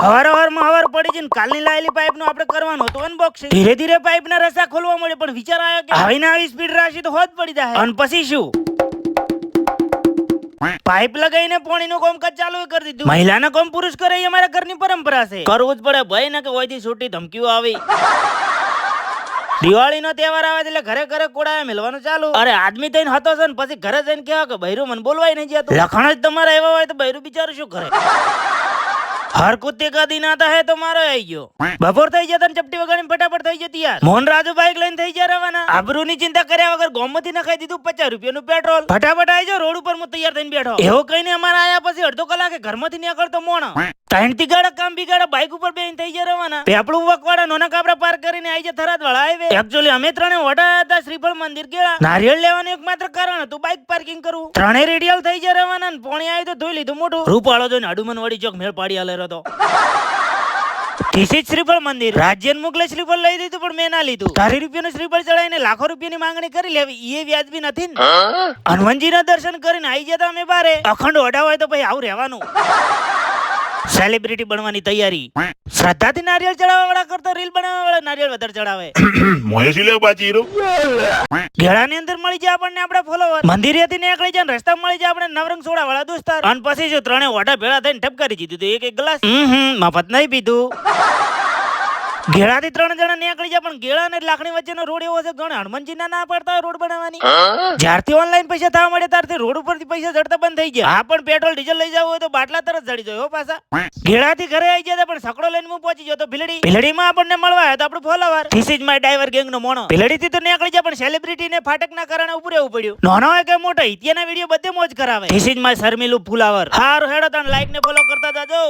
હવાર હવારમાં હવાર પડી જઈને કાલની લાયેલી પાઇપ આપણે કરવાનું હતું. અનબોક્સિંગ ધીરે ધીરે પાઇપ રસા ખોલવા મળે પણ વિચાર આવ્યો કે આવીને આવી સ્પીડ રાખી તો હોત પડી જાય અને પછી શું? પાઇપ લગાવીને પાણીનું કામકાજ ચાલુ કરી દીધું. મહિલાના કામ પુરુષ કરે એ અમારા ઘરની પરંપરા છે. કરવું જ પડે ભય ને કે ઓયથી છૂટી ધમકીઓ આવી. દિવાળી નો તહેવાર આવે એટલે ઘરે ઘરે કોડાયા મેલવાનું ચાલુ. અરે આદમી થઈને હતો છે ને પછી ઘરે જઈને કેવા કે બૈરું મને બોલવાય નહીં જતો લખણ જ તમારા એવા હોય તો બૈરું બિચારું શું કરે? હર કુત્તે કા દિન આતા હે તો મારો આવી ગયો બપોર થઈ જતા ને ચપટી વગાડીને ફટાફટ થઈ જતી યાર મોહન રાજુ બાઈક લઈને થઈ જાય રવાના આબરૂની ચિંતા કર્યા વગર ગોમતી નખાઈ દીધું પચાસ રૂપિયાનું પેટ્રોલ ફટાફટ આવી જાઓ રોડ ઉપર હું તૈયાર થઈને બેઠો એવો કઈને અમારા આયા પછી અડધો કલાકે ઘરમાંથી નીકળતો મોણ। ત્રણ ગાડા કામ બી ગાડા ઉપર બેન થઈ જાય રવાના પેપડું વકવાડા નોના કાપડા પાર કરીને આવી જાય થરાદ વાળા હાઈવે એકચ્યુઅલી અમે ત્રણે વડા હતા શ્રીફળ મંદિર ગયા નારિયેળ લેવાનું એકમાત્ર કારણ હતું બાઈક પાર્કિંગ કરવું. ત્રણે રેડિયલ થઈ જાય રવાના ને પોણી આવી તો ધોઈ લીધું મોટું રૂપાળો જોઈને હડુમન વડી ચોક મેળ પાડી હતો શ્રીફળ મંદિર. રાજ્યન મુગલે શ્રીફળ લઈ દીધું પણ મેં ના લીધું. તારી રૂપિયાનું શ્રીફળ ચડાવીને લાખો રૂપિયાની માંગણી કરી લેવી. એ વ્યાજબી નથી ને. હનુમાનજીના દર્શન કરીને આવી જતા અમે બારે. અખંડ ઓડા હોય તો પછી આવું રહેવાનું. સેલિબ્રિટી બનવાની તૈયારી. શ્રદ્ધાથી નારિયેળ ચડાવવા વાળા કરતો રીલ બનાવવા વાળા નારિયેળ વધારે ચડાવે. મોય સિલે બાચી રો. ઘેડાની અંદર મળી જાય આપણને આપણા ફોલોવર મંદિરેથી નીકળી જાય રસ્તા મળી જાય આપણે નવરંગ સોડા વાળા દોસ્તાર. અને પછી જો ત્રણે ઓઢા ભેળા થઈને ટપકારી દીધું એક એક ગ્લાસ. હમ હમ મફત નહીં પીધું. ઘેડાથી ત્રણ જણા નીકળી જાય પણ ઘેડા અને લાકડી વચ્ચેનો રોડ એવો છે ઘણા હનુમાનજી ના ના પડતા હોય રોડ બનાવવાની. જ્યારથી ઓનલાઈન પૈસા થવા મળે ત્યારથી રોડ ઉપરથી પૈસા જડતા બંધ થઈ ગયા. હા પણ પેટ્રોલ ડીઝલ લઈ જવું હોય તો બાટલા તરત જડી જાય હો પાછા. ઘેડાથી ઘરે આવી ગયા પણ સકડો લઈને હું પહોંચી ગયો તો ભીલડી. ભીલડીમાં આપણને મળવા આવ્યો તો આપણું follower this is my driver gang નો મોણો. ભીલડીથી તો નીકળી જાય પણ સેલિબ્રિટી ને ફાટકના કારણે ઉભું રહેવું પડ્યું. નાનો હોય કે મોટો ઇતિયાના વીડિયો બધે મોજ કરાવે. ધીસ ઇઝ માય શર્મિલું ફુલાવર હારું હેડો તને લાઈક ને ફોલો કરતા જાજો.